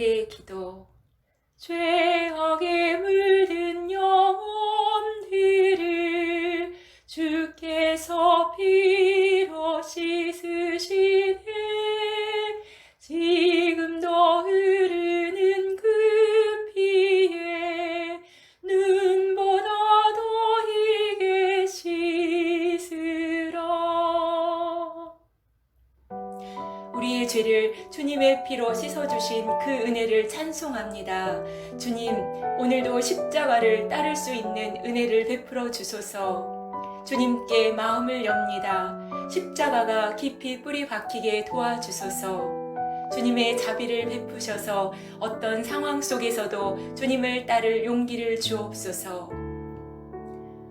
의 기도. 죄악에 물든 영혼들을 주께서 피로 씻으 우리의 죄를 주님의 피로 씻어주신 그 은혜를 찬송합니다. 주님, 오늘도 십자가를 따를 수 있는 은혜를 베풀어 주소서. 주님께 마음을 엽니다. 십자가가 깊이 뿌리 박히게 도와주소서. 주님의 자비를 베푸셔서 어떤 상황 속에서도 주님을 따를 용기를 주옵소서.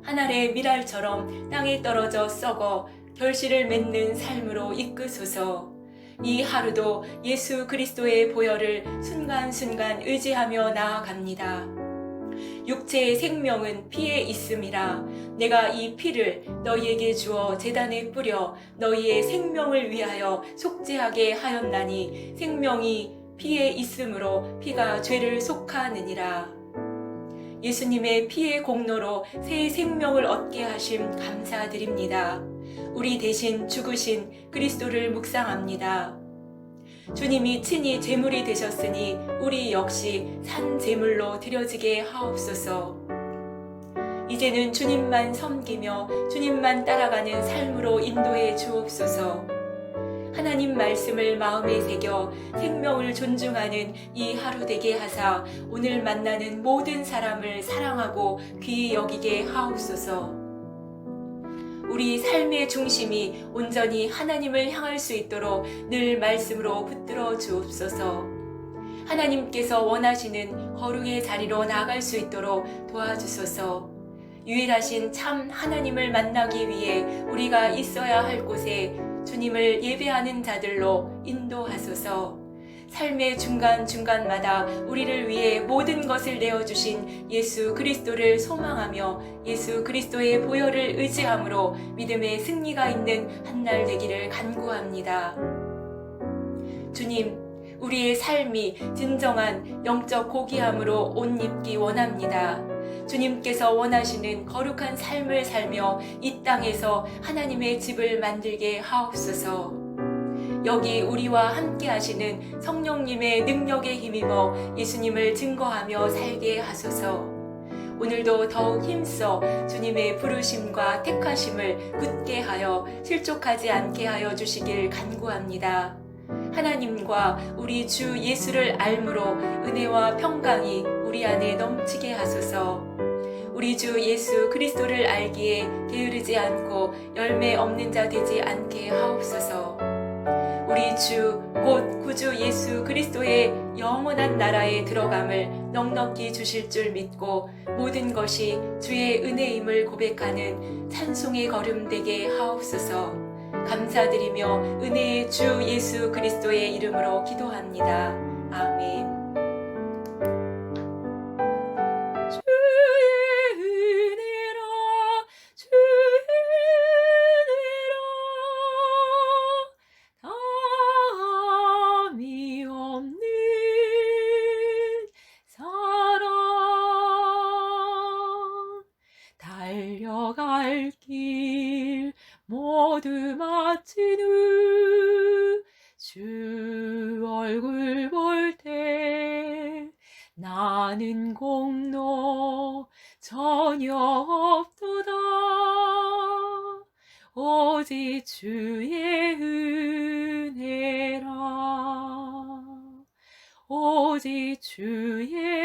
하늘의 미랄처럼 땅에 떨어져 썩어 결실을 맺는 삶으로 이끄소서. 이 하루도 예수 그리스도의 보혈을 순간순간 의지하며 나아갑니다. 육체의 생명은 피에 있음이라 내가 이 피를 너희에게 주어 재단에 뿌려 너희의 생명을 위하여 속죄하게 하였나니 생명이 피에 있으므로 피가 죄를 속하느니라. 예수님의 피의 공로로 새 생명을 얻게 하심 감사드립니다. 우리 대신 죽으신 그리스도를 묵상합니다. 주님이 친히 제물이 되셨으니 우리 역시 산 제물로 드려지게 하옵소서. 이제는 주님만 섬기며 주님만 따라가는 삶으로 인도해 주옵소서. 하나님 말씀을 마음에 새겨 생명을 존중하는 이 하루 되게 하사 오늘 만나는 모든 사람을 사랑하고 귀히 여기게 하옵소서. 우리 삶의 중심이 온전히 하나님을 향할 수 있도록 늘 말씀으로 붙들어 주옵소서. 하나님께서 원하시는 거룩의 자리로 나아갈 수 있도록 도와주소서. 유일하신 참 하나님을 만나기 위해 우리가 있어야 할 곳에 주님을 예배하는 자들로 인도하소서. 삶의 중간중간마다 우리를 위해 모든 것을 내어주신 예수 그리스도를 소망하며 예수 그리스도의 보혈을 의지함으로 믿음의 승리가 있는 한 날 되기를 간구합니다. 주님, 우리의 삶이 진정한 영적 고귀함으로 옷 입기 원합니다. 주님께서 원하시는 거룩한 삶을 살며 이 땅에서 하나님의 집을 만들게 하옵소서. 여기 우리와 함께 하시는 성령님의 능력에 힘입어 예수님을 증거하며 살게 하소서. 오늘도 더욱 힘써 주님의 부르심과 택하심을 굳게 하여 실족하지 않게 하여 주시길 간구합니다. 하나님과 우리 주 예수를 알므로 은혜와 평강이 우리 안에 넘치게 하소서. 우리 주 예수 그리스도를 알기에 게으르지 않고 열매 없는 자 되지 않게 하옵소서. 우리 주 곧 구주 예수 그리스도의 영원한 나라에 들어감을 넉넉히 주실 줄 믿고 모든 것이 주의 은혜임을 고백하는 찬송의 걸음 되게 하옵소서. 감사드리며 은혜의 주 예수 그리스도의 이름으로 기도합니다. 모두 마친 후 주 얼굴 볼 때 나는 공로 전혀 없도다. 오직 주의 은혜라. 오직 주의